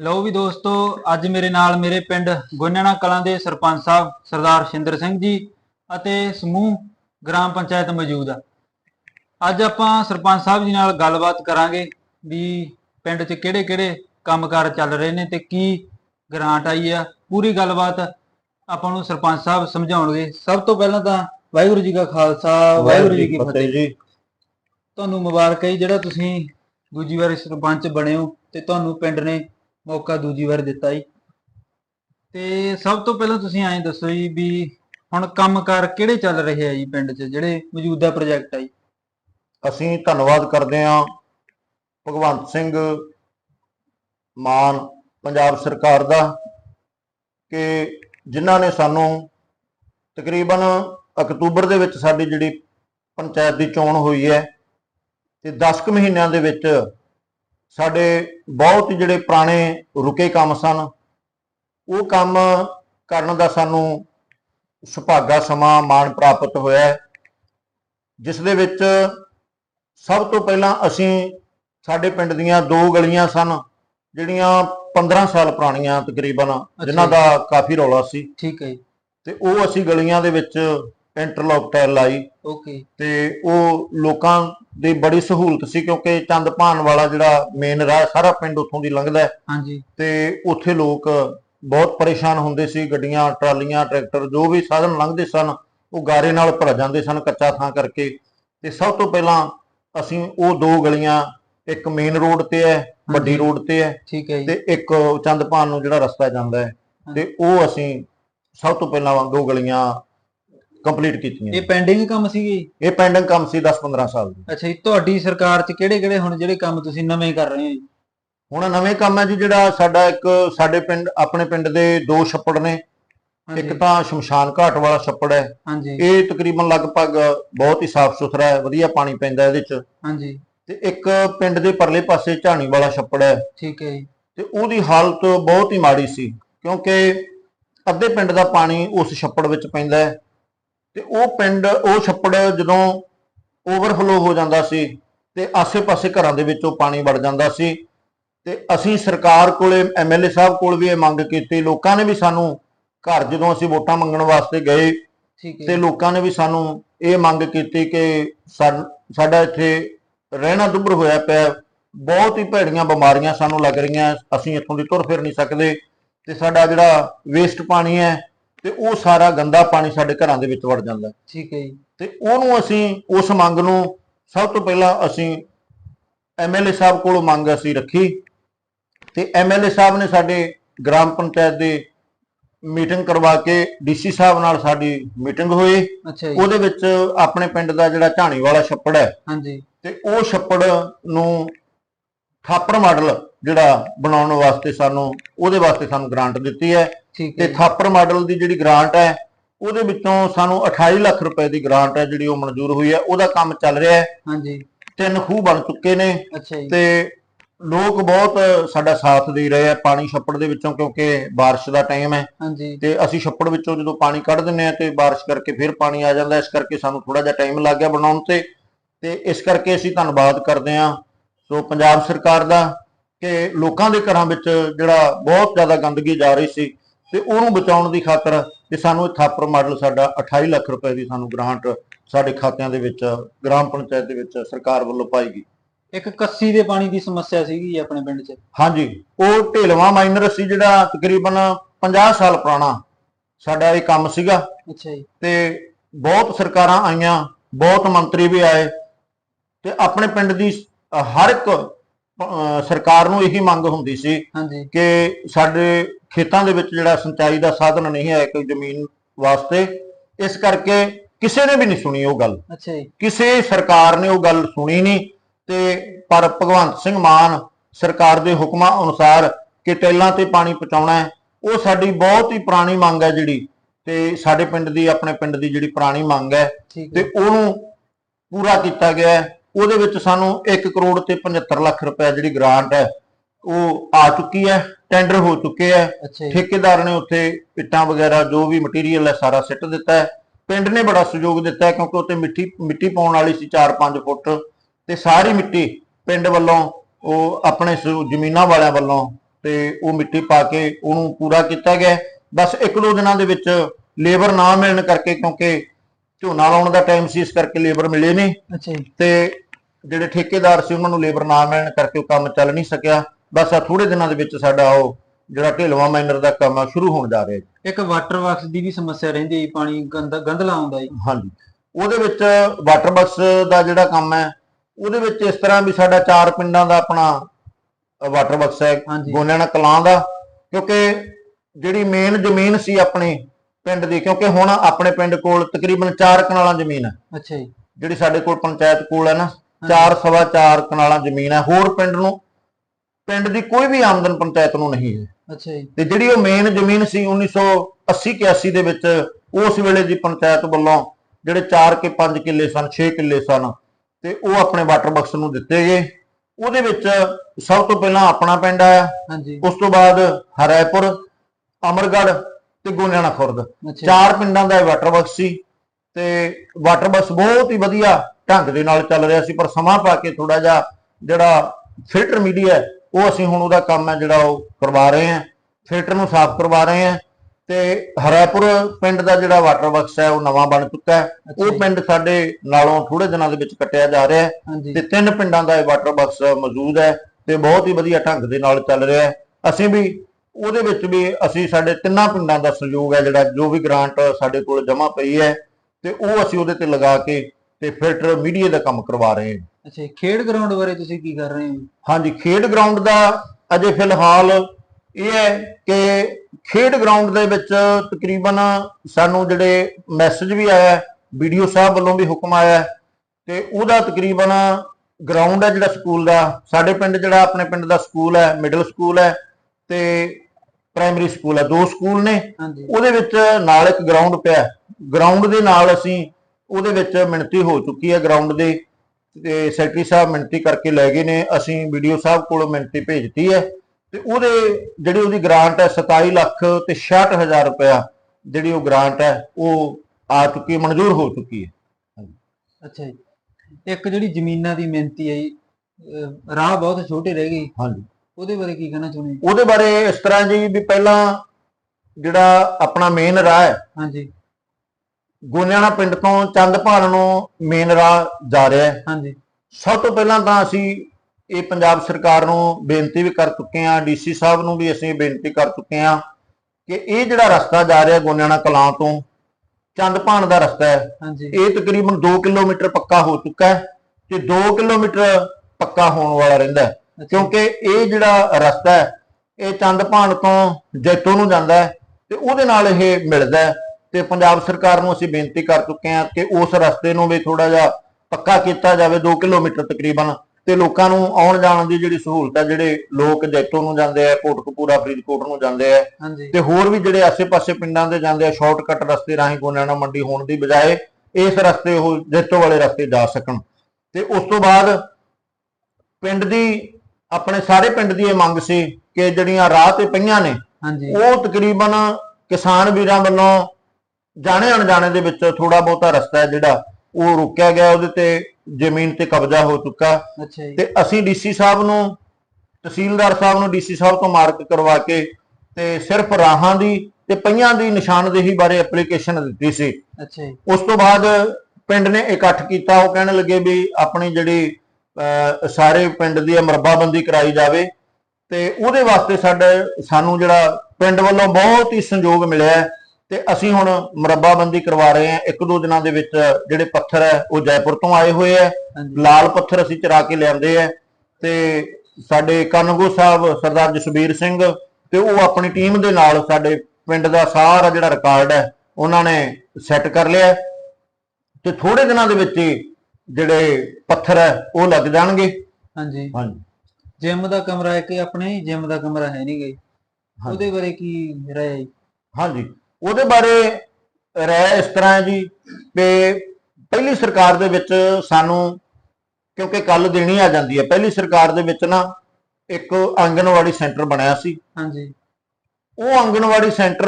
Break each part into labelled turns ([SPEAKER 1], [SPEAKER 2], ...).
[SPEAKER 1] ਲਓ ਵੀ ਦੋਸਤੋ ਅੱਜ ਮੇਰੇ ਨਾਲ ਮੇਰੇ ਪਿੰਡ ਗੋਨਿਆਣਾ ਕਲਾਂ ਦੇ ਸਰਪੰਚ ਸਾਹਿਬ ਸਰਦਾਰ ਸ਼ਿੰਦਰ ਸਿੰਘ ਜੀ ਅਤੇ ਸਮੂਹ ਗ੍ਰਾਮ ਪੰਚਾਇਤ ਮੌਜੂਦ ਆ। ਅੱਜ ਆਪਾਂ ਸਰਪੰਚ ਸਾਹਿਬ ਜੀ ਨਾਲ ਗੱਲਬਾਤ ਕਰਾਂਗੇ ਵੀ ਪਿੰਡ 'ਚ ਕਿਹੜੇ-ਕਿਹੜੇ ਕੰਮਕਾਰ ਚੱਲ ਰਹੇ ਨੇ ਤੇ ਕੀ ਗ੍ਰਾਂਟ ਆਈ ਆ। ਪੂਰੀ ਗੱਲਬਾਤ ਆਪਾਂ ਨੂੰ ਸਰਪੰਚ ਸਾਹਿਬ ਸਮਝਾਉਣਗੇ। ਸਭ ਤੋਂ ਪਹਿਲਾਂ ਤਾਂ ਵਾਹਿਗੁਰੂ ਜੀ ਕਾ ਖਾਲਸਾ ਵਾਹਿਗੁਰੂ ਜੀ ਕੀ ਫਤਿਹ
[SPEAKER 2] ਜੀ
[SPEAKER 1] ਤੁਹਾਨੂੰ ਮੁਬਾਰਕ ਹੈ ਜਿਹੜਾ ਤੁਸੀਂ ਦੂਜੀ ਵਾਰ ਸਰਪੰਚ ਬਣੇ ਹੋ ਤੇ ਤੁਹਾਨੂੰ ਪਿੰਡ ਨੇ ਮੌਕਾ ਦੂਜੀ ਵਾਰ ਦਿੱਤਾ ਜੀ। ਤੇ ਸਭ ਤੋਂ ਪਹਿਲਾਂ ਤੁਸੀਂ ਐਂ ਦੱਸੋ ਜੀ ਵੀ ਹੁਣ ਕੰਮਕਾਰ ਕਿਹੜੇ ਚੱਲ ਰਹੇ ਆ ਜੀ ਪਿੰਡ 'ਚ, ਜਿਹੜੇ ਮੌਜੂਦਾ ਪ੍ਰੋਜੈਕਟ ਆ ਜੀ?
[SPEAKER 2] ਅਸੀਂ ਧੰਨਵਾਦ ਕਰਦੇ ਹਾਂ ਭਗਵੰਤ ਸਿੰਘ ਮਾਨ, ਪੰਜਾਬ ਸਰਕਾਰ ਦਾ, ਕਿ ਜਿਨ੍ਹਾਂ ਨੇ ਸਾਨੂੰ ਤਕਰੀਬਨ ਅਕਤੂਬਰ ਦੇ ਵਿੱਚ ਸਾਡੀ ਜਿਹੜੀ ਪੰਚਾਇਤ ਦੀ ਚੋਣ ਹੋਈ ਹੈ, ਤੇ 10 ਕੁ ਮਹੀਨਿਆਂ ਦੇ ਵਿੱਚ ਸਾਡੇ ਬਹੁਤ ਜਿਹੜੇ ਪੁਰਾਣੇ ਰੁਕੇ ਕੰਮ ਸਨ ਉਹ ਕੰਮ ਕਰਨ ਦਾ ਸਾਨੂੰ ਸੁਭਾਗਾ ਸਮਾਂ ਮਾਣ ਪ੍ਰਾਪਤ ਹੋਇਆ ਜਿਸ ਦੇ ਵਿੱਚ ਸਭ ਤੋਂ ਪਹਿਲਾਂ ਅਸੀਂ ਸਾਡੇ ਪਿੰਡ ਦੀਆਂ ਦੋ ਗਲੀਆਂ ਸਨ ਜਿਹੜੀਆਂ 15 ਸਾਲ ਪੁਰਾਣੀਆਂ ਤਕਰੀਬਨ ਜਿਨ੍ਹਾਂ। ਦਾ ਕਾਫੀ ਰੌਲਾ ਸੀ
[SPEAKER 1] ਠੀਕ ਹੈ
[SPEAKER 2] ਤੇ ਉਹ ਅਸੀਂ ਗਲੀਆਂ ਦੇ ਵਿੱਚ ਇੰਟਰਲੌਕ ਟਾਇਲ ਲਾਈ।
[SPEAKER 1] ਓਕੇ।
[SPEAKER 2] ਤੇ ਉਹ ਲੋਕਾਂ ਦੀ ਬੜੀ ਸਹੂਲਤ ਸੀ ਕਿਉਂਕਿ ਚੰਦ ਭਾਨ ਵਾਲਾ ਜਿਹੜਾ ਮੇਨ ਰਾਹ ਸਾਰਾ ਪਿੰਡ ਉੱਥੋਂ ਦੀ ਲੰਘਦਾ ਹੈ।
[SPEAKER 1] ਹਾਂਜੀ।
[SPEAKER 2] ਤੇ ਉੱਥੇ ਲੋਕ ਬਹੁਤ ਪਰੇਸ਼ਾਨ ਹੁੰਦੇ ਸੀ ਗੱਡੀਆਂ ਟਰਾਲੀਆਂ ਟਰੈਕਟਰ ਜੋ ਵੀ ਸਾਧਨ ਲੰਘਦੇ ਸਨ ਉਹ ਗਾਰੇ ਨਾਲ ਭਰ ਜਾਂਦੇ ਸਨ ਕੱਚਾ ਥਾਂ ਕਰਕੇ। ਤੇ ਸਭ ਤੋਂ ਪਹਿਲਾਂ ਅਸੀਂ ਉਹ ਦੋ ਗਲੀਆਂ ਇੱਕ ਮੇਨ ਰੋਡ ਤੇ ਹੈ ਵੱਡੀ। ਰੋਡ ਤੇ ਹੈ।
[SPEAKER 1] ਠੀਕ ਹੈ ਜੀ।
[SPEAKER 2] ਤੇ ਇੱਕ ਚੰਦਪਾਨ ਨੂੰ ਜਿਹੜਾ ਰਸਤਾ ਜਾਂਦਾ ਹੈ। ਤੇ ਉਹ ਅਸੀਂ ਸਭ ਤੋਂ ਪਹਿਲਾਂ ਦੋ ਗਲੀਆਂ ਕੰਪਲੀਟ ਕੀਤੀਆਂ
[SPEAKER 1] ਇਹ ਪੈਂਡਿੰਗ ਕੰਮ ਸੀਗੇ? ਜੀ?
[SPEAKER 2] ਇਹ ਪੈਂਡਿੰਗ ਕੰਮ ਸੀ 10-15 ਸਾਲ ਦੀ।
[SPEAKER 1] ਅੱਛਾ ਜੀ ਤੁਹਾਡੀ ਸਰਕਾਰ 'ਚ ਕਿਹੜੇ-ਕਿਹੜੇ ਹੁਣ ਜਿਹੜੇ ਕੰਮ ਤੁਸੀਂ ਨਵੇਂ ਕਰ ਰਹੇ ਹੋ ਜੀ?
[SPEAKER 2] ਹੁਣ ਨਵੇਂ ਕੰਮ ਹੈ ਜੀ ਜਿਹੜਾ ਸਾਡਾ ਇੱਕ ਸਾਡੇ ਪਿੰਡ ਆਪਣੇ ਪਿੰਡ ਦੇ ਦੋ ਛੱਪੜ ਨੇ। ਇੱਕ ਤਾਂ ਸ਼ਮਸ਼ਾਨ ਘਾਟ ਵਾਲਾ ਛੱਪੜ ਹੈ।
[SPEAKER 1] ਹਾਂਜੀ।
[SPEAKER 2] ਇਹ ਤਕਰੀਬਨ ਲਗਭਗ ਬਹੁਤ ਹੀ ਸਾਫ਼ ਸੁਥਰਾ ਹੈ ਵਧੀਆ ਪਾਣੀ ਪੈਂਦਾ ਇਹਦੇ ਚ।
[SPEAKER 1] ਹਾਂਜੀ।
[SPEAKER 2] ਤੇ ਇੱਕ ਪਿੰਡ ਦੇ ਪਰਲੇ ਪਾਸੇ ਝਾਣੀ ਵਾਲਾ ਛੱਪੜ ਹੈ।
[SPEAKER 1] ਠੀਕ ਹੈ ਜੀ।
[SPEAKER 2] ਤੇ ਉਹਦੀ ਹਾਲਤ ਬਹੁਤ ਹੀ ਮਾੜੀ ਸੀ ਕਿਉਂਕਿ ਅੱਧੇ ਪਿੰਡ ਦਾ ਪਾਣੀ ਉਸ ਛੱਪੜ ਵਿੱਚ ਪੈਂਦਾ ਹੈ। ਤੇ ਉਹ ਪਿੰਡ ਉਹ ਛੱਪੜ ਜਦੋਂ ਓਵਰਫਲੋ ਹੋ ਜਾਂਦਾ ਸੀ ਤੇ ਆਸੇ-ਪਾਸੇ ਘਰਾਂ ਦੇ ਵਿੱਚ ਪਾਣੀ ਵੜ ਜਾਂਦਾ ਸੀ ਤੇ ਅਸੀਂ ਸਰਕਾਰ ਕੋਲੇ ਐਮਐਲਏ ਸਾਹਿਬ ਕੋਲ ਵੀ ਇਹ ਮੰਗ ਕੀਤੀ ਲੋਕਾਂ ਨੇ ਵੀ ਸਾਨੂੰ ਘਰ ਜਦੋਂ ਅਸੀਂ ਵੋਟਾਂ ਮੰਗਣ ਵਾਸਤੇ ਗਏ ਤੇ। ਲੋਕਾਂ ਨੇ ਵੀ ਸਾਨੂੰ ਇਹ ਮੰਗ ਕੀਤੀ ਕਿ ਸਾਡਾ ਇੱਥੇ ਰਹਿਣਾ ਦੁੱਭਰ ਹੋਇਆ ਪਿਆ। ਬਹੁਤ ਹੀ ਭੈੜੀਆਂ ਬਿਮਾਰੀਆਂ ਸਾਨੂੰ ਲੱਗ ਰਹੀਆਂ ਅਸੀਂ ਇੱਥੋਂ ਦੀ ਤੁਰ ਫਿਰ ਨਹੀਂ ਸਕਦੇ ਤੇ ਸਾਡਾ ਜਿਹੜਾ ਵੇਸਟ ਪਾਣੀ ਹੈ ਤੇ ਉਹ ਸਾਰਾ ਗੰਦਾ ਪਾਣੀ ਸਾਡੇ ਘਰਾਂ ਦੇ ਵਿੱਚ ਵੜ ਜਾਂਦਾ।
[SPEAKER 1] ਠੀਕ ਹੈ ਜੀ।
[SPEAKER 2] ਤੇ ਉਹਨੂੰ ਅਸੀਂ ਉਸ ਮੰਗ ਨੂੰ ਸਭ ਤੋਂ ਪਹਿਲਾਂ ਅਸੀਂ ਐਮਐਲਏ ਸਾਹਿਬ ਕੋਲੋਂ ਮੰਗ ਅਸੀਂ ਰੱਖੀ। ਤੇ ਐਮਐਲਏ ਸਾਹਿਬ ਨੇ ਸਾਡੇ ਗ੍ਰਾਮ ਪੰਚਾਇਤ ਦੇ ਮੀਟਿੰਗ ਕਰਵਾ ਕੇ ਡੀਸੀ ਸਾਹਿਬ ਨਾਲ ਸਾਡੀ ਮੀਟਿੰਗ ਹੋਈ।
[SPEAKER 1] ਅੱਛਾ ਜੀ।
[SPEAKER 2] ਉਹਦੇ ਵਿੱਚ ਆਪਣੇ ਪਿੰਡ ਦਾ ਜਿਹੜਾ ਢਾਣੀ ਵਾਲਾ ਛੱਪੜ ਹੈ
[SPEAKER 1] ਹਾਂਜੀ।
[SPEAKER 2] ਤੇ ਉਹ ਛੱਪੜ ਨੂੰ ਥਾਪੜ ਮਾਡਲ ਜਿਹੜਾ ਬਣਾਉਣ ਵਾਸਤੇ ਸਾਨੂੰ ਉਹਦੇ ਵਾਸਤੇ ਸਾਨੂੰ ਗ੍ਰਾਂਟ ਦਿੱਤੀ ਹੈ। ਤੇ
[SPEAKER 1] ਜੀ।
[SPEAKER 2] ਥਾਪੜ ਮਾਡਲ ਦੀ ਜਿਹੜੀ ਗ੍ਰਾਂਟ ਹੈ ਉਹਦੇ ਵਿੱਚੋਂ ਸਾਨੂੰ 28 ਲੱਖ ਰੁਪਏ ਦੀ ਗ੍ਰਾਂਟ ਹੈ ਜਿਹੜੀ ਉਹ ਮਨਜ਼ੂਰ ਹੋਈ ਹੈ ਉਹਦਾ ਕੰਮ ਚੱਲ ਰਿਹਾ ਹੈ।
[SPEAKER 1] ਹਾਂਜੀ।
[SPEAKER 2] ਤਿੰਨ ਖੂਹ ਬਣ ਚੁੱਕੇ ਨੇ।
[SPEAKER 1] ਅੱਛਾ ਜੀ।
[SPEAKER 2] ਤੇ ਲੋਕ ਬਹੁਤ ਸਾਡਾ ਸਾਥ ਦੇ ਰਹੇ ਆ ਪਾਣੀ ਛੱਪੜ ਦੇ ਵਿੱਚੋਂ ਕਿਉਂਕਿ ਬਾਰਿਸ਼ ਦਾ ਟਾਈਮ ਹੈ।
[SPEAKER 1] ਹਾਂਜੀ।
[SPEAKER 2] ਤੇ ਅਸੀਂ ਛੱਪੜ ਵਿੱਚੋਂ ਜਦੋਂ ਪਾਣੀ ਕੱਢ ਦਿੰਨੇ ਆ ਤੇ ਬਾਰਿਸ਼ ਕਰਕੇ ਫਿਰ ਪਾਣੀ ਆ ਜਾਂਦਾ ਇਸ ਕਰਕੇ ਸਾਨੂੰ ਥੋੜਾ ਜਿਹਾ ਟਾਈਮ ਲੱਗ ਗਿਆ ਬਣਾਉਣ ਤੇ। ਤੇ ਇਸ ਕਰਕੇ ਅਸੀਂ ਧੰਨਵਾਦ ਕਰਦੇ ਹਾਂ ਸੋ ਪੰਜਾਬ ਸਰਕਾਰ ਦਾ ਕਿ ਲੋਕਾਂ ਦੇ ਘਰਾਂ ਵਿੱਚ ਜਿਹੜਾ ਬਹੁਤ ਜ਼ਿਆਦਾ ਗੰਦਗੀ ਜਾ ਰਹੀ ਸੀ ਤੇ ਉਹਨੂੰ ਬਚਾਉਣ ਦੀ ਖਾਤਰ ਤੇ ਸਾਨੂੰ ਇਹ ਥਾਪਰ ਮਾਡਲ ਸਾਡਾ 28 ਲੱਖ ਰੁਪਏ ਦੀ ਸਾਨੂੰ ਗ੍ਰਾਂਟ ਸਾਡੇ ਖਾਤਿਆਂ ਦੇ ਵਿੱਚ ਗ੍ਰਾਮ ਪੰਚਾਇਤ ਦੇ ਵਿੱਚ ਸਰਕਾਰ ਵੱਲੋਂ ਪਾਈ ਗਈ।
[SPEAKER 1] ਇੱਕ ਕੱਸੀ ਦੇ ਪਾਣੀ ਦੀ ਸਮੱਸਿਆ ਸੀਗੀ ਆਪਣੇ ਪਿੰਡ 'ਚ।
[SPEAKER 2] ਹਾਂਜੀ ਉਹ ਢੇਲਵਾ ਮਾਈਨਰ ਸੀ ਜਿਹੜਾ ਤਕਰੀਬਨ 50 ਸਾਲ ਪੁਰਾਣਾ ਸਾਡਾ ਇਹ ਕੰਮ ਸੀਗਾ।
[SPEAKER 1] ਅੱਛਾ ਜੀ।
[SPEAKER 2] ਤੇ ਬਹੁਤ ਸਰਕਾਰਾਂ ਆਈਆਂ ਬਹੁਤ ਮੰਤਰੀ ਵੀ ਆਏ ਤੇ ਆਪਣੇ ਪਿੰਡ ਦੀ ਹਰ ਇੱਕ ਸਰਕਾਰ ਨੂੰ ਇਹੀ ਮੰਗ ਹੁੰਦੀ ਸੀ ਕਿ ਸਾਡੇ ਖੇਤਾਂ ਦੇ ਵਿੱਚ ਜਿਹੜਾ ਸਿੰਚਾਈ ਦਾ ਸਾਧਨ ਨਹੀਂ ਹੈ ਕੋਈ ਜ਼ਮੀਨ ਵਾਸਤੇ ਇਸ ਕਰਕੇ ਕਿਸੇ ਨੇ ਵੀ ਨਹੀਂ ਸੁਣੀ ਉਹ ਗੱਲ।
[SPEAKER 1] ਅੱਛਾ ਜੀ।
[SPEAKER 2] ਕਿਸੇ ਸਰਕਾਰ ਨੇ ਉਹ ਗੱਲ ਸੁਣੀ ਨਹੀਂ ਤੇ ਪਰ ਭਗਵੰਤ ਸਿੰਘ ਮਾਨ ਸਰਕਾਰ ਦੇ ਹੁਕਮਾਂ ਅਨੁਸਾਰ ਕਿ ਟੈਲਾਂ ਤੇ ਪਾਣੀ ਪਹੁੰਚਾਉਣਾ ਹੈ ਉਹ ਸਾਡੀ ਬਹੁਤ ਹੀ ਪੁਰਾਣੀ ਮੰਗ ਹੈ ਜਿਹੜੀ ਤੇ ਸਾਡੇ ਪਿੰਡ ਦੀ ਆਪਣੇ ਪਿੰਡ ਦੀ ਜਿਹੜੀ ਪੁਰਾਣੀ ਮੰਗ ਹੈ। ਤੇ ਉਹਨੂੰ ਪੂਰਾ ਕੀਤਾ ਗਿਆ ਹੈ। ਉਹਦੇ ਵਿੱਚ ਸਾਨੂੰ 1 ਕਰੋੜ ਤੇ 75 ਲੱਖ ਰੁਪਏ ਜਿਹੜੀ ਗ੍ਰਾਂਟ ਹੈ ਉਹ ਆ ਚੁੱਕੀ ਹੈ ਟੈਂਡਰ ਹੋ ਚੁੱਕੇ ਹੈ। ਠੇਕੇਦਾਰ ਨੇ ਉੱਥੇ ਇੱਟਾਂ ਵਗੈਰਾ ਜੋ ਵੀ ਮਟੀਰੀਅਲ ਹੈ ਸਾਰਾ ਸਿੱਟ ਦਿੱਤਾ ਹੈ। ਪਿੰਡ ਨੇ ਬੜਾ ਸਹਿਯੋਗ ਦਿੱਤਾ ਹੈ ਕਿਉਂਕਿ ਉੱਤੇ ਮਿੱਟੀ ਮਿੱਟੀ ਪਾਉਣ ਵਾਲੀ ਸੀ 4-5 ਫੁੱਟ ਤੇ ਸਾਰੀ ਮਿੱਟੀ ਪਿੰਡ ਵੱਲੋਂ ਉਹ ਆਪਣੇ ਜ਼ਮੀਨਾਂ ਵਾਲਿਆਂ ਵੱਲੋਂ ਤੇ ਉਹ ਮਿੱਟੀ ਪਾ ਕੇ ਉਹਨੂੰ ਪੂਰਾ ਕੀਤਾ ਗਿਆ। ਬਸ ਇੱਕ ਦੋ ਦਿਨਾਂ ਦੇ ਵਿੱਚ ਲੇਬਰ ਨਾ ਮਿਲਣ ਕਰਕੇ ਕਿਉਂਕਿ ਝੋਨਾ ਲਾਉਣ ਦਾ ਟਾਈਮ ਸੀ ਇਸ ਕਰਕੇ ਲੇਬਰ ਮਿਲੇ ਨਹੀਂ। ਤੇ ਜਿਹੜੇ ਠੇਕੇਦਾਰ ਸੀ ਉਹਨਾਂ ਨੂੰ ਲੇਬਰ ਨਾ ਮਿਲਣ ਕਰਕੇ ਉਹ ਕੰਮ ਚੱਲ ਨਹੀਂ ਸਕਿਆ। ਬਸ ਆ ਥੋੜੇ ਦਿਨਾਂ ਦੇ ਵਿੱਚ ਸਾਡਾ ਉਹ ਜਿਹੜਾ ਢੇਲਵਾ ਮਾਈਨਰ ਦਾ ਕੰਮ ਆ ਸ਼ੁਰੂ ਹੋਣ ਜਾ ਰਿਹਾ
[SPEAKER 1] ਇੱਕ ਵਾਟਰ ਵਰਕਸ ਦੀ ਵੀ ਸਮੱਸਿਆ ਰਹਿੰਦੀ ਹੈ ਪਾਣੀ ਗੰਦਾ ਗੰਦਲਾ ਆਉਂਦਾ ਜੀ।
[SPEAKER 2] ਹਾਂਜੀ। ਉਹਦੇ ਵਿੱਚ ਵਾਟਰ ਬਕਸ ਦਾ ਜਿਹੜਾ ਕੰਮ ਹੈ ਉਹਦੇ ਵਿੱਚ ਇਸ ਤਰ੍ਹਾਂ ਵੀ ਸਾਡਾ ਚਾਰ ਪਿੰਡਾਂ ਦਾ ਆਪਣਾ ਵਾਟਰ ਬਕਸ ਹੈ ਗੋਨਿਆਣਾ ਕਲਾਂ ਦਾ ਕਿਉਂਕਿ ਜਿਹੜੀ ਮੇਨ ਜ਼ਮੀਨ ਸੀ ਆਪਣੇ ਪਿੰਡ ਦੀ ਕਿਉਂਕਿ ਹੁਣ ਆਪਣੇ ਪਿੰਡ ਕੋਲ ਤਕਰੀਬਨ 4 ਕਨਾਲਾਂ ਜ਼ਮੀਨ ਹੈ।
[SPEAKER 1] ਅੱਛਾ ਜੀ।
[SPEAKER 2] ਜਿਹੜੀ ਸਾਡੇ ਕੋਲ ਪੰਚਾਇਤ ਕੋਲ ਹੈ ਨਾ ਚਾਰ ਸਵਾ ਚਾਰ ਕਨਾਲਾਂ ਜ਼ਮੀਨ ਹੈ ਹੋਰ ਪਿੰਡ ਨੂੰ ਪਿੰਡ ਦੀ ਕੋਈ ਵੀ ਆਮਦਨ ਪੰਚਾਇਤ ਨੂੰ ਨਹੀਂ ਹੈ।
[SPEAKER 1] ਅੱਛਾ ਜੀ।
[SPEAKER 2] ਤੇ ਜਿਹੜੀ ਉਹ ਮੇਨ ਜ਼ਮੀਨ ਸੀ 1980 81 ਦੇ ਵਿੱਚ ਉਸ ਵੇਲੇ ਦੀ ਪੰਚਾਇਤ ਵੱਲੋਂ ਜਿਹੜੇ 4 ਕੇ 5 ਕਿੱਲੇ ਸਨ 6 ਕਿੱਲੇ ਸਨ ਤੇ ਉਹ ਆਪਣੇ ਵਾਟਰ ਬਕਸ ਨੂੰ ਦਿੱਤੇ ਗਏ। ਉਹਦੇ ਵਿੱਚ ਸਭ ਤੋਂ ਪਹਿਲਾਂ ਆਪਣਾ ਪਿੰਡ ਆਇਆ।
[SPEAKER 1] ਹਾਂਜੀ।
[SPEAKER 2] ਉਸ ਤੋਂ ਬਾਅਦ ਹਰੈਪੁਰ ਅਮਰਗੜ੍ਹ ਤੇ ਗੋਨਿਆਣਾ ਖੁਰਦ। ਚਾਰ ਪਿੰਡਾਂ ਦਾ ਇਹ ਵਾਟਰ ਬਕਸ ਸੀ। ਤੇ ਵਾਟਰ ਬਕਸ ਬਹੁਤ ਹੀ ਵਧੀਆ ਢੰਗ ਦੇ ਨਾਲ ਚੱਲ ਰਿਹਾ ਸੀ ਪਰ ਸਮਾਂ ਪਾ ਕੇ ਥੋੜਾ ਜਿਹਾ ਜਿਹੜਾ ਫਿਲਟਰ ਮੀਡੀਆ ਹੈ, ਉਹ ਅਸੀਂ ਹੁਣ ਉਹਦਾ ਕੰਮ ਹੈ ਜਿਹੜਾ ਉਹ ਕਰਵਾ ਰਹੇ ਹਾਂ। ਫਿਲਟਰ ਨੂੰ ਸਾਫ਼ ਕਰਵਾ ਰਹੇ ਹਾਂ ਤੇ ਹਰੈਪੁਰ ਪਿੰਡ ਦਾ ਜਿਹੜਾ ਵਾਟਰ ਬਕਸ ਹੈ ਉਹ ਨਵਾਂ ਬਣ ਚੁੱਕਾ ਹੈ। ਉਹ। ਪਿੰਡ ਸਾਡੇ ਨਾਲੋਂ ਥੋੜੇ ਦਿਨਾਂ ਦੇ ਵਿੱਚ ਕੱਟਿਆ ਜਾ ਰਿਹਾ ਹੈ ਤੇ ਤਿੰਨ ਪਿੰਡਾਂ ਦਾ ਇਹ ਵਾਟਰ ਬਕਸ ਮੌਜੂਦ ਹੈ ਤੇ ਬਹੁਤ ਹੀ ਵਧੀਆ ਢੰਗ ਦੇ ਨਾਲ ਚੱਲ ਰਿਹਾ ਹੈ। ਅਸੀਂ ਵੀ ਉਹਦੇ ਵਿੱਚ ਵੀ ਅਸੀਂ ਸਾਡੇ ਤਿੰਨਾਂ ਪਿੰਡਾਂ ਦਾ ਸਹਿਯੋਗ ਹੈ ਜਿਹੜਾ ਜੋ ਵੀ ਗ੍ਰਾਂਟ ਸਾਡੇ ਕੋਲ ਜਮ੍ਹਾਂ ਪਈ ਹੈ ਤੇ ਉਹ ਅਸੀਂ ਉਹਦੇ ਤੇ ਲਗਾ ਕੇ ਤੇ ਫਿਲਟਰ ਮੀਡੀਆ ਦਾ ਕੰਮ ਕਰਵਾ ਰਹੇ ਹਾਂ।
[SPEAKER 1] ਅੱਛਾ ਖੇਡ ਗਰਾਊਂਡ ਬਾਰੇ ਤੁਸੀਂ ਕੀ ਕਰ ਰਹੇ ਹੋ?
[SPEAKER 2] ਹਾਂਜੀ ਖੇਡ ਗਰਾਊਂਡ ਦਾ ਅਜੇ ਫਿਲਹਾਲ ਇਹ ਹੈ ਕਿ ਖੇਡ ਗਰਾਊਂਡ ਦੇ ਵਿੱਚ ਤਕਰੀਬਨ ਸਾਨੂੰ ਜਿਹੜੇ ਮੈਸੇਜ ਵੀ ਆਇਆ ਵੀਡੀਓ ਸਾਹਿਬ ਵੱਲੋਂ ਵੀ ਹੁਕਮ ਆਇਆ ਤੇ ਉਹਦਾ ਤਕਰੀਬਨ ਗਰਾਊਂਡ ਹੈ ਜਿਹੜਾ ਸਕੂਲ ਦਾ। ਸਾਡੇ ਪਿੰਡ ਜਿਹੜਾ ਆਪਣੇ ਪਿੰਡ ਦਾ ਸਕੂਲ ਹੈ ਮਿਡਲ ਸਕੂਲ ਹੈ ਤੇ ਪ੍ਰਾਇਮਰੀ ਸਕੂਲ ਹੈ। ਦੋ ਸਕੂਲ ਨੇ। ਉਹਦੇ ਵਿੱਚ ਨਾਲ ਇੱਕ ਗਰਾਊਂਡ ਪਿਆ ਗਰਾਊਂਡ ਦੇ ਨਾਲ ਅਸੀਂ ਉਹਦੇ ਵਿੱਚ ਮਿਣਤੀ ਹੋ ਚੁੱਕੀ ਹੈ ਗਰਾਊਂਡ ਦੇ। ਤੇ ਸੈਕਟਰੀ ਸਾਹਿਬ ਮਿਣਤੀ ਕਰਕੇ ਲੈ ਗਏ ਨੇ। ਅਸੀਂ ਵੀਡੀਓ ਸਾਹਿਬ ਕੋਲ ਮਿਣਤੀ ਭੇਜਤੀ ਹੈ। ਤੇ ਉਹਦੇ ਜਿਹੜੀ ਉਹਦੀ ਗ੍ਰਾਂਟ ਹੈ 27 ਲੱਖ ਤੇ 66000 ਰੁਪਇਆ ਜਿਹੜੀ ਉਹ ਗ੍ਰਾਂਟ ਹੈ ਉਹ ਆ ਚੁੱਕੀ ਮਨਜ਼ੂਰ ਹੋ ਚੁੱਕੀ ਹੈ।
[SPEAKER 1] ਅੱਛਾ ਜੀ। ਇੱਕ ਜਿਹੜੀ ਜ਼ਮੀਨਾਂ ਦੀ ਮਿਹਨਤੀ ਹੈ ਜੀ ਰਾਹ ਬਹੁਤ ਛੋਟੇ ਰਹਿ ਗਏ
[SPEAKER 2] ਹਾਂਜੀ।
[SPEAKER 1] ਉਹਦੇ ਬਾਰੇ ਕੀ ਕਹਿਣਾ ਚਾਹੁੰਦੇ?
[SPEAKER 2] ਉਹਦੇ ਬਾਰੇ ਇਸ ਤਰ੍ਹਾਂ ਜੀ ਵੀ ਪਹਿਲਾਂ ਜਿਹੜਾ ਆਪਣਾ ਮੇਨ ਰਾਹ ਹੈ
[SPEAKER 1] ਹਾਂਜੀ।
[SPEAKER 2] ਗੋਨਿਆਣਾ ਪਿੰਡ ਤੋਂ ਚੰਦਪਾਲ ਨੂੰ ਮੇਨ ਰਾਹ ਜਾ ਰਿਹਾ ਹੈ।
[SPEAKER 1] ਹਾਂਜੀ।
[SPEAKER 2] ਸਭ ਤੋਂ ਪਹਿਲਾਂ ਤਾਂ ਅਸੀਂ ਇਹ ਪੰਜਾਬ ਸਰਕਾਰ ਨੂੰ ਬੇਨਤੀ ਵੀ ਕਰ ਚੁੱਕੇ ਹਾਂ ਡੀਸੀ ਸਾਹਿਬ ਨੂੰ ਵੀ ਅਸੀਂ ਬੇਨਤੀ ਕਰ ਚੁੱਕੇ ਹਾਂ ਕਿ ਇਹ ਜਿਹੜਾ ਰਸਤਾ ਜਾ ਰਿਹਾ ਗੋਨਿਆਣਾ ਕਲਾਂ ਤੋਂ ਚੰਦਪਾਣ ਦਾ ਰਸਤਾ ਹੈ।
[SPEAKER 1] ਹਾਂਜੀ।
[SPEAKER 2] ਇਹ ਤਕਰੀਬਨ 2 ਕਿਲੋਮੀਟਰ ਪੱਕਾ ਹੋ ਚੁੱਕਾ ਹੈ ਤੇ 2 ਕਿਲੋਮੀਟਰ ਪੱਕਾ ਹੋਣ ਵਾਲਾ ਰਹਿੰਦਾ ਹੈ। ਕਿਉਂਕਿ ਇਹ ਜਿਹੜਾ ਰਸਤਾ ਹੈ ਇਹ ਚੰਦਪਾਣ ਤੋਂ ਜੈਤੋ ਨੂੰ ਜਾਂਦਾ ਹੈ ਤੇ ਉਹਦੇ ਨਾਲ ਇਹ ਮਿਲਦਾ ਹੈ। ਤੇ ਪੰਜਾਬ ਸਰਕਾਰ ਨੂੰ ਅਸੀਂ ਬੇਨਤੀ ਕਰ ਚੁੱਕੇ ਹਾਂ ਕਿ ਉਸ ਰਸਤੇ ਨੂੰ ਵੀ ਥੋੜਾ ਜਿਹਾ ਪੱਕਾ ਕੀਤਾ ਜਾਵੇ 2 ਕਿਲੋਮੀਟਰ ਤਕਰੀਬਨ ਤੇ ਲੋਕਾਂ ਨੂੰ ਆਉਣ ਜਾਣ ਦੀ ਜਿਹੜੀ ਸਹੂਲਤ ਹੈ ਜਿਹੜੇ ਲੋਕ ਜੈਤੋ ਨੂੰ ਜਾਂਦੇ ਆ ਕੋਟਕਪੂਰਾ ਫਰੀਦਕੋਟ ਨੂੰ ਜਾਂਦੇ ਆ ਤੇ ਹੋਰ ਵੀ ਜਿਹੜੇ ਆਸੇ-ਪਾਸੇ ਪਿੰਡਾਂ ਦੇ ਜਾਂਦੇ ਆ ਸ਼ਾਰਟਕਟ ਰਸਤੇ ਰਾਹੀਂ ਗੋਨਿਆਣਾ ਮੰਡੀ ਹੋਣ ਦੀ ਬਜਾਏ ਇਸ ਰਸਤੇ ਉਹ ਜੈਤੋ ਵਾਲੇ ਰਸਤੇ ਜਾ ਸਕਣ। ਤੇ ਉਸ ਤੋਂ ਬਾਅਦ ਪਿੰਡ ਦੀ ਆਪਣੇ ਸਾਰੇ ਪਿੰਡ ਦੀ ਇਹ ਮੰਗ ਸੀ ਕਿ ਜਿਹੜੀਆਂ ਰਾਹ ਤੇ ਪਈਆਂ ਨੇ ਉਹ ਤਕਰੀਬਨ ਕਿਸਾਨ ਵੀਰਾਂ ਵੱਲੋਂ ਜਾਣੇ ਅਣਜਾਣੇ ਦੇ ਵਿੱਚ ਥੋੜਾ ਬਹੁਤਾ ਰਸਤਾ ਹੈ ਜਿਹੜਾ ਉਹ ਰੋਕਿਆ ਗਿਆ ਉਹਦੇ ਤੇ ਜ਼ਮੀਨ ਤੇ ਕਬਜ਼ਾ ਹੋ ਚੁੱਕਾ।
[SPEAKER 1] ਅੱਛਾ ਜੀ।
[SPEAKER 2] ਤੇ ਅਸੀਂ ਡੀਸੀ ਸਾਹਿਬ ਨੂੰ ਤਹਿਸੀਲਦਾਰ ਸਾਹਿਬ ਨੂੰ ਡੀਸੀ ਸਾਹਿਬ ਤੋਂ ਮਾਰਕ ਕਰਵਾ ਕੇ ਤੇ ਸਿਰਫ ਰਾਹਾਂ ਦੀ ਤੇ ਪਈਆਂ ਦੀ ਨਿਸ਼ਾਨਦੇਹੀ ਬਾਰੇ ਐਪਲੀਕੇਸ਼ਨ ਦਿੱਤੀ ਸੀ।
[SPEAKER 1] ਅੱਛਾ ਜੀ।
[SPEAKER 2] ਉਸ ਤੋਂ ਬਾਅਦ ਪਿੰਡ ਨੇ ਇਕੱਠ ਕੀਤਾ ਉਹ ਕਹਿਣ ਲੱਗੇ ਵੀ ਆਪਣੀ ਜਿਹੜੀ ਸਾਰੇ ਪਿੰਡ ਦੀ ਮਰਬਾਬੰਦੀ ਕਰਾਈ ਜਾਵੇ। ਤੇ ਉਹਦੇ ਵਾਸਤੇ ਸਾਡੇ ਸਾਨੂੰ ਜਿਹੜਾ ਪਿੰਡ ਵੱਲੋਂ ਬਹੁਤ ਹੀ ਸੰਯੋਗ ਮਿਲਿਆ ਤੇ ਅਸੀਂ ਹੁਣ ਮਰਬਾਬੰਦੀ ਕਰਵਾ ਰਹੇ ਹਾਂ। ਇੱਕ ਦੋ ਦਿਨਾਂ ਦੇ ਵਿੱਚ ਜਿਹੜੇ ਪੱਥਰ ਹੈ ਉਹ ਜੈਪੁਰ ਤੋਂ ਆਏ ਹੋਏ ਹੈ।
[SPEAKER 1] ਹਾਂਜੀ।
[SPEAKER 2] ਲਾਲ ਪੱਥਰ ਅਸੀਂ ਚਰਾ ਕੇ ਲਿਆਂਦੇ ਆ ਤੇ ਸਾਡੇ ਕਨਗੋ ਸਾਹਿਬ ਸਰਦਾਰ ਜਸਵੀਰ ਸਿੰਘ ਤੇ ਉਹ ਆਪਣੀ ਟੀਮ ਦੇ ਨਾਲ ਸਾਡੇ ਪਿੰਡ ਦਾ ਸਾਰਾ ਜਿਹੜਾ ਰਿਕਾਰਡ ਹੈ ਉਹਨਾਂ ਨੇ ਸੈੱਟ ਕਰ ਲਿਆ ਤੇ ਥੋੜੇ ਦਿਨਾਂ ਦੇ ਵਿੱਚ ਹੀ ਜਿਹੜੇ ਪੱਥਰ ਹੈ ਉਹ ਲੱਗ ਜਾਣਗੇ।
[SPEAKER 1] ਹਾਂਜੀ।
[SPEAKER 2] ਹਾਂਜੀ।
[SPEAKER 1] ਜਿਮ ਦਾ ਕਮਰਾ ਹੈ ਕਿ ਆਪਣੇ ਜਿਮ ਦਾ ਕਮਰਾ ਹੈ ਨਹੀਂ ਗਈ। ਉਹਦੇ ਬਾਰੇ ਕੀ ਰਾਏ ਹੈ?
[SPEAKER 2] ਹਾਂਜੀ। ਉਹਦੇ ਬਾਰੇ ਰਹਿ ਇਸ ਤਰ੍ਹਾਂ ਹੈ ਜੀ ਕਿ ਪਹਿਲੀ ਸਰਕਾਰ ਦੇ ਵਿੱਚ ਸਾਨੂੰ ਕਿਉਂਕਿ ਕੱਲ ਦੇਣੀ ਆ ਜਾਂਦੀ ਹੈ ਪਹਿਲੀ ਸਰਕਾਰ ਦੇ ਵਿੱਚ ਨਾ ਇੱਕ ਆਂਗਣਵਾੜੀ ਸੈਂਟਰ ਬਣਿਆ ਸੀ।
[SPEAKER 1] ਹਾਂਜੀ।
[SPEAKER 2] ਉਹ ਆਂਗਣਵਾੜੀ ਸੈਂਟਰ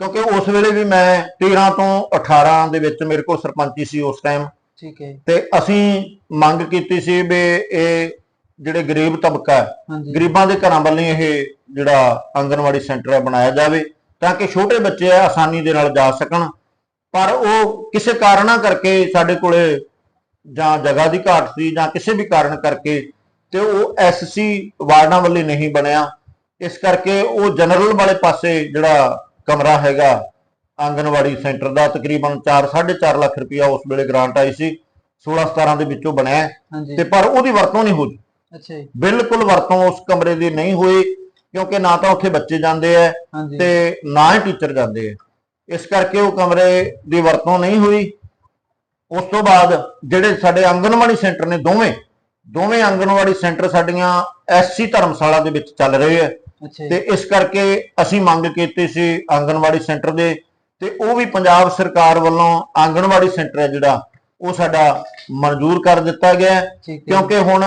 [SPEAKER 2] ਕਿਉਂਕਿ ਉਸ ਵੇਲੇ ਵੀ ਮੈਂ 13 ਤੋਂ 18 ਦੇ ਵਿੱਚ ਮੇਰੇ ਕੋਲ ਸਰਪੰਚੀ ਸੀ ਉਸ ਟਾਈਮ
[SPEAKER 1] ਠੀਕ ਹੈ।
[SPEAKER 2] ਤੇ ਅਸੀਂ ਮੰਗ ਕੀਤੀ ਸੀ ਵੀ ਇਹ ਜਿਹੜੇ ਗਰੀਬ ਤਬਕਾ ਹੈ ਗਰੀਬਾਂ ਦੇ ਘਰਾਂ ਵੱਲੋਂ ਇਹ ਜਿਹੜਾ ਆਂਗਨਵਾੜੀ ਸੈਂਟਰ ਹੈ ਬਣਾਇਆ ਜਾਵੇ। ਤਾਂ ਕਿ ਛੋਟੇ ਬੱਚੇ ਆਸਾਨੀ ਦੇ ਨਾਲ ਜਾ ਸਕਣ। ਪਰ ਉਹ ਕਿਸੇ ਕਾਰਨਾਂ ਕਰਕੇ ਸਾਡੇ ਕੋਲੇ ਜਾਂ ਜਗ੍ਹਾ ਦੀ ਘਾਟ ਸੀ ਜਾਂ ਕਿਸੇ ਵੀ ਕਾਰਨ ਕਰਕੇ ਤੇ ਉਹ ਐਸਸੀ ਵਾਰਡਾਂ ਵੱਲੇ ਨਹੀਂ ਬਣਿਆ। ਇਸ ਕਰਕੇ ਉਹ ਜਨਰਲ ਵਾਲੇ ਪਾਸੇ ਜਿਹੜਾ ਕਮਰਾ ਹੈਗਾ ਆਂਗਨਵਾੜੀ ਸੈਂਟਰ ਦਾ ਤਕਰੀਬਨ 4 4.5 ਲੱਖ ਰੁਪਇਆ ਉਸ ਵੇਲੇ ਗ੍ਰਾਂਟ ਆਈ ਸੀ 16 17 ਦੇ ਵਿੱਚੋਂ ਬਣਿਆ। ਤੇ ਪਰ ਉਹਦੀ ਵਰਤੋਂ ਨਹੀਂ ਹੋਈ।
[SPEAKER 1] ਅੱਛਾ ਜੀ।
[SPEAKER 2] ਬਿਲਕੁਲ ਵਰਤੋਂ ਉਸ ਕਮਰੇ ਦੀ ਨਹੀਂ ਹੋਈ। ਕਿਉਂਕਿ ਨਾ ਤਾਂ ਉੱਥੇ ਬੱਚੇ ਜਾਂਦੇ
[SPEAKER 1] ਹਾਂਜੀ।
[SPEAKER 2] ਤੇ ਨਾ ਹੀ ਟੀਚਰ ਜਾਂਦੇ ਆ ਇਸ ਕਰਕੇ ਉਹ ਕਮਰੇ ਦੀ ਵਰਤੋਂ ਨਹੀਂ ਹੋਈ। ਉਸ ਤੋਂ ਬਾਅਦ ਜਿਹੜੇ ਸਾਡੇ ਆਂਗਨਵਾੜੀ ਸੈਂਟਰ ਨੇ ਦੋਵੇਂ ਦੋਵੇਂ ਆਂਗਨਵਾੜੀ ਸੈਂਟਰ ਸਾਡੀਆਂ ਐਸਸੀ ਧਰਮਸ਼ਾਲਾ ਦੇ ਵਿੱਚ ਚੱਲ ਰਹੇ
[SPEAKER 1] ਅੱਛਾ
[SPEAKER 2] ਤੇ ਇਸ ਕਰਕੇ ਅਸੀਂ ਮੰਗ ਕੀਤੀ ਸੀ ਆਂਗਨਵਾੜੀ ਸੈਂਟਰ ਦੇ ਤੇ ਉਹ ਵੀ ਪੰਜਾਬ ਸਰਕਾਰ ਵੱਲੋਂ ਆਂਗਨਵਾੜੀ ਸੈਂਟਰ ਹੈ ਜਿਹੜਾ ਉਹ ਸਾਡਾ ਮਨਜ਼ੂਰ ਕਰ ਦਿੱਤਾ ਗਿਆ ਕਿਉਂਕਿ ਹੁਣ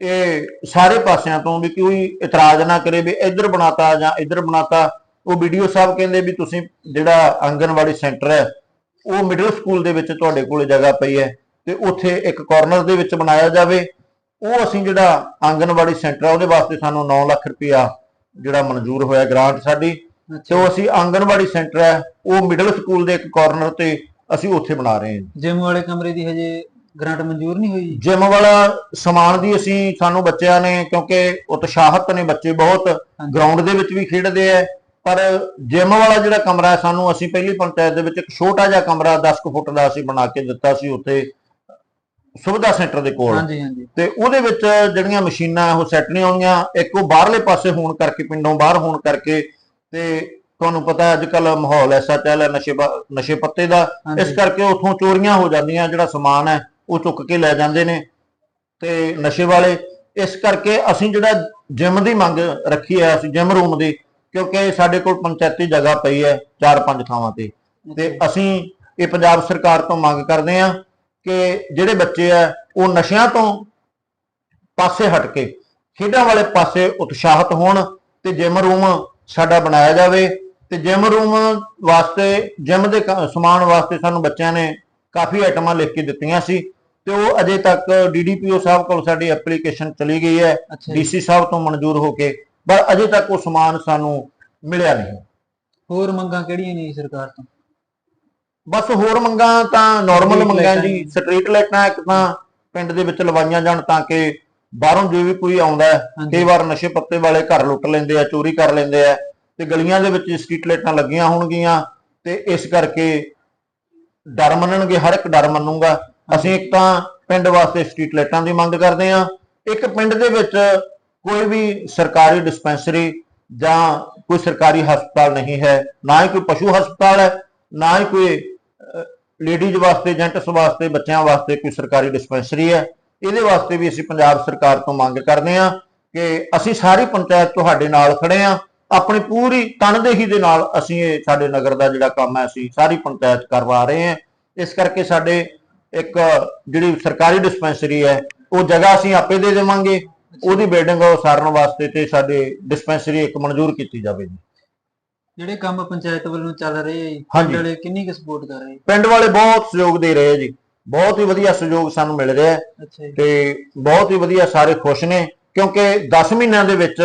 [SPEAKER 2] ਇਹ ਸਾਰੇ ਪਾਸਿਆਂ ਤੋਂ ਵੀ ਕੋਈ ਇਤਰਾਜ਼ ਨਾ ਕਰੇ ਵੀ ਇੱਧਰ ਬਣਾਤਾ ਜਾਂ ਇੱਧਰ ਬਣਾਤਾ। ਉਹ ਵੀਡੀਓ ਸਾਹਿਬ ਕਹਿੰਦੇ ਵੀ ਤੁਸੀਂ ਜਿਹੜਾ ਆਂਗਨਵਾੜੀ ਸੈਂਟਰ ਹੈ, ਉਹ ਮਿਡਲ ਸਕੂਲ ਦੇ ਵਿੱਚ ਤੁਹਾਡੇ ਕੋਲੇ ਜਗ੍ਹਾ ਪਈ ਹੈ ਤੇ ਉੱਥੇ ਇੱਕ ਕਾਰਨਰ ਦੇ ਵਿੱਚ ਬਣਾਇਆ ਜਾਵੇ। ਉਹ ਅਸੀਂ ਜਿਹੜਾ ਆਂਗਨਵਾੜੀ ਸੈਂਟਰ ਹੈ ਉਹਦੇ ਵਾਸਤੇ ਸਾਨੂੰ 9 ਲੱਖ ਰੁਪਇਆ ਜਿਹੜਾ ਮਨਜ਼ੂਰ ਹੋਇਆ ਗ੍ਰਾਂਟ ਸਾਡੀ ਤੇ ਉਹ ਅਸੀਂ ਆਂਗਨਵਾੜੀ ਸੈਂਟਰ ਹੈ, ਉਹ ਮਿਡਲ ਸਕੂਲ ਦੇ ਇੱਕ ਕਾਰਨਰ ਤੇ ਅਸੀਂ ਉੱਥੇ ਬਣਾ ਰਹੇ ਹਾਂ।
[SPEAKER 1] ਜਿਮ ਵਾਲੇ ਕਮਰੇ ਦੀ ਹਜੇ ਗ੍ਰਾਂਟ ਮਨਜ਼ੂਰ ਨਹੀਂ ਹੋਈ
[SPEAKER 2] ਜਿਮ ਵਾਲਾ ਸਮਾਨ ਦੀ ਅਸੀਂ ਸਾਨੂੰ ਬੱਚਿਆਂ ਨੇ ਕਿਉਂਕਿ ਉਤਸ਼ਾਹਤ ਨੇ ਬੱਚੇ ਬਹੁਤ। ਗਰਾਊਂਡ ਦੇ ਵਿੱਚ ਵੀ ਖੇਡਦੇ ਆ ਪਰ ਜਿਮ ਵਾਲਾ ਜਿਹੜਾ ਕਮਰਾ ਹੈ ਸਾਨੂੰ ਅਸੀਂ ਪਹਿਲੀ ਪੰਚਾਇਤ ਦੇ ਵਿੱਚ ਇੱਕ ਛੋਟਾ ਜਿਹਾ ਕਮਰਾ 10 ਕੁ ਫੁੱਟ ਦਾ ਅਸੀਂ ਬਣਾ ਕੇ ਦਿੱਤਾ ਸੀ ਉੱਥੇ ਸੁਵਿਧਾ ਸੈਂਟਰ ਦੇ ਕੋਲ।
[SPEAKER 1] ਹਾਂਜੀ ਹਾਂਜੀ।
[SPEAKER 2] ਤੇ ਉਹਦੇ ਵਿੱਚ ਜਿਹੜੀਆਂ ਮਸ਼ੀਨਾਂ ਉਹ ਸੈੱਟ ਨਹੀਂ ਹੋਈਆਂ ਇੱਕ ਉਹ ਬਾਹਰਲੇ ਪਾਸੇ ਹੋਣ ਕਰਕੇ ਪਿੰਡੋਂ ਬਾਹਰ ਹੋਣ ਕਰਕੇ ਤੇ ਤੁਹਾਨੂੰ ਪਤਾ ਅੱਜ ਕੱਲ ਮਾਹੌਲ ਐਸਾ ਚੱਲ ਹੈ ਨਸ਼ੇ ਨਸ਼ੇ ਪੱਤੇ ਦਾ। ਇਸ ਕਰਕੇ ਉਥੋਂ ਚੋਰੀਆਂ ਹੋ ਜਾਂਦੀਆਂ ਜਿਹੜਾ ਸਮਾਨ ਹੈ ਉਹ ਚੁੱਕ ਕੇ ਲੈ ਜਾਂਦੇ ਨੇ ਤੇ ਨਸ਼ੇ ਵਾਲੇ। ਇਸ ਕਰਕੇ ਅਸੀਂ ਜਿਹੜਾ ਜਿਮ ਦੀ ਮੰਗ ਰੱਖੀ ਹੈ ਅਸੀਂ ਜਿਮ ਰੂਮ ਦੀ ਕਿਉਂਕਿ ਸਾਡੇ ਕੋਲ ਪੰਚਾਇਤੀ ਜਗ੍ਹਾ ਪਈ ਹੈ ਚਾਰ ਪੰਜ ਥਾਵਾਂ ਤੇ। ਤੇ ਅਸੀਂ ਇਹ ਪੰਜਾਬ ਸਰਕਾਰ ਤੋਂ ਮੰਗ ਕਰਦੇ ਹਾਂ ਕਿ ਜਿਹੜੇ ਬੱਚੇ ਆ ਉਹ ਨਸ਼ਿਆਂ ਤੋਂ ਪਾਸੇ ਹਟ ਕੇ ਖੇਡਾਂ ਵਾਲੇ ਪਾਸੇ ਉਤਸ਼ਾਹਤ ਹੋਣ ਤੇ ਜਿਮ ਰੂਮ ਸਾਡਾ ਬਣਾਇਆ ਜਾਵੇ। ਤੇ ਜਿਮ ਰੂਮ ਵਾਸਤੇ ਜਿਮ ਦੇ ਸਮਾਨ ਵਾਸਤੇ ਸਾਨੂੰ ਬੱਚਿਆਂ ਨੇ ਕਾਫੀ ਆਈਟਮਾਂ ਲਿਖ ਕੇ ਦਿੱਤੀਆਂ ਸੀ। ਤੇ ਉਹ ਅਜੇ ਤੱਕ ਡੀਡੀਪੀਓ ਸਾਹਿਬ ਕੋਲ ਸਾਡੀ ਐਪਲੀਕੇਸ਼ਨ ਚਲੀ ਗਈ ਹੈ ਡੀਸੀ ਸਾਹਿਬ ਤੋਂ ਮਨਜ਼ੂਰ ਹੋ ਕੇ ਪਰ ਅਜੇ ਤੱਕ ਉਹ ਸਮਾਨ ਸਾਨੂੰ ਮਿਲਿਆ ਨਹੀਂ।
[SPEAKER 1] ਹੋਰ ਮੰਗਾਂ ਕਿਹੜੀਆਂ ਨੇ ਸਰਕਾਰ ਤੋਂ?
[SPEAKER 2] ਬਸ ਹੋਰ ਮੰਗਾਂ ਤਾਂ ਨਾਰਮਲ ਮੰਗਾਂ ਜੀ। ਸਟਰੀਟ ਲਾਈਟਾਂ ਇੱਕ ਤਾਂ ਪਿੰਡ ਦੇ ਵਿੱਚ ਲਵਾਈਆਂ ਜਾਣ ਤਾਂ ਕਿ ਬਾਹਰੋਂ ਜੇ ਵੀ ਕੋਈ ਆਉਂਦਾ ਹੈ ਕਈ ਵਾਰ ਨਸ਼ੇ ਪੱਤੇ ਵਾਲੇ ਘਰ ਲੁੱਟ ਲੈਂਦੇ ਆ ਚੋਰੀ ਕਰ ਲੈਂਦੇ ਆ ਤੇ ਗਲੀਆਂ ਦੇ ਵਿੱਚ ਸਟਰੀਟ ਲਾਈਟਾਂ ਲੱਗੀਆਂ ਹੋਣਗੀਆਂ ਤੇ ਇਸ ਕਰਕੇ ਡਰ ਮੰਨਣਗੇ ਹਰ ਇੱਕ ਡਰ ਮੰਨੂਗਾ। ਅਸੀਂ ਇੱਕ ਤਾਂ ਪਿੰਡ ਵਾਸਤੇ ਸਟਰੀਟ ਲਾਈਟਾਂ ਦੀ ਮੰਗ ਕਰਦੇ ਹਾਂ। ਇੱਕ ਪਿੰਡ ਦੇ ਵਿੱਚ ਕੋਈ ਵੀ ਸਰਕਾਰੀ ਡਿਸਪੈਂਸਰੀ ਜਾਂ ਕੋਈ ਸਰਕਾਰੀ ਹਸਪਤਾਲ ਨਹੀਂ ਹੈ। ਨਾ ਹੀ ਕੋਈ ਪਸ਼ੂ ਹਸਪਤਾਲ ਹੈ, ਨਾ ਹੀ ਕੋਈ ਲੇਡੀਜ਼ ਵਾਸਤੇ ਜੈਂਟਸ ਵਾਸਤੇ, ਬੱਚਿਆਂ ਵਾਸਤੇ ਕੋਈ ਸਰਕਾਰੀ ਡਿਸਪੈਂਸਰੀ ਹੈ। ਇਹਦੇ ਵਾਸਤੇ ਵੀ ਅਸੀਂ ਪੰਜਾਬ ਸਰਕਾਰ ਤੋਂ ਮੰਗ ਕਰਦੇ ਹਾਂ ਕਿ ਅਸੀਂ ਸਾਰੀ ਪੰਚਾਇਤ ਤੁਹਾਡੇ ਨਾਲ ਖੜੇ ਹਾਂ। ਆਪਣੀ ਪੂਰੀ ਤਨਦੇਹੀ ਦੇ ਨਾਲ ਅਸੀਂ ਇਹ ਸਾਡੇ ਨਗਰ ਦਾ ਜਿਹੜਾ ਕੰਮ ਹੈ, ਅਸੀਂ ਸਾਰੀ ਪੰਚਾਇਤ ਕਰਵਾ ਰਹੇ ਹਾਂ। ਇਸ ਕਰਕੇ ਸਾਡੇ ਇੱਕ ਜਿਹੜੀ ਸਰਕਾਰੀ ਡਿਸਪੈਂਸਰੀ ਹੈ ਉਹ ਜਗ੍ਹਾ ਅਸੀਂ ਆਪੇ ਦੇ ਦੇਵਾਂਗੇ। ਉਹਦੀ ਬਿਲਡਿੰਗ ਉਸਾਰਨ ਵਾਸਤੇ ਤੇ ਸਾਡੇ ਡਿਸਪੈਂਸਰੀ ਇੱਕ ਮਨਜ਼ੂਰ ਕੀਤੀ ਜਾਵੇ ਜੀ।
[SPEAKER 1] ਜਿਹੜੇ ਕੰਮ ਪੰਚਾਇਤ ਵੱਲੋਂ ਚੱਲ ਰਹੇ
[SPEAKER 2] ਹਾਂਜੀ।
[SPEAKER 1] ਪਿੰਡ ਵਾਲੇ ਕਿੰਨੀ ਕੁ ਸਪੋਰਟ ਕਰ ਰਹੇ
[SPEAKER 2] ਪਿੰਡ ਵਾਲੇ ਬਹੁਤ ਸਹਿਯੋਗ ਦੇ ਰਹੇ ਜੀ। ਬਹੁਤ ਹੀ ਵਧੀਆ ਸਹਿਯੋਗ ਸਾਨੂੰ ਮਿਲ ਰਿਹਾ ਹੈ। ਤੇ ਬਹੁਤ ਹੀ ਵਧੀਆ ਸਾਰੇ ਖੁਸ਼ ਨੇ ਕਿਉਂਕਿ 10 ਮਹੀਨਿਆਂ ਦੇ ਵਿੱਚ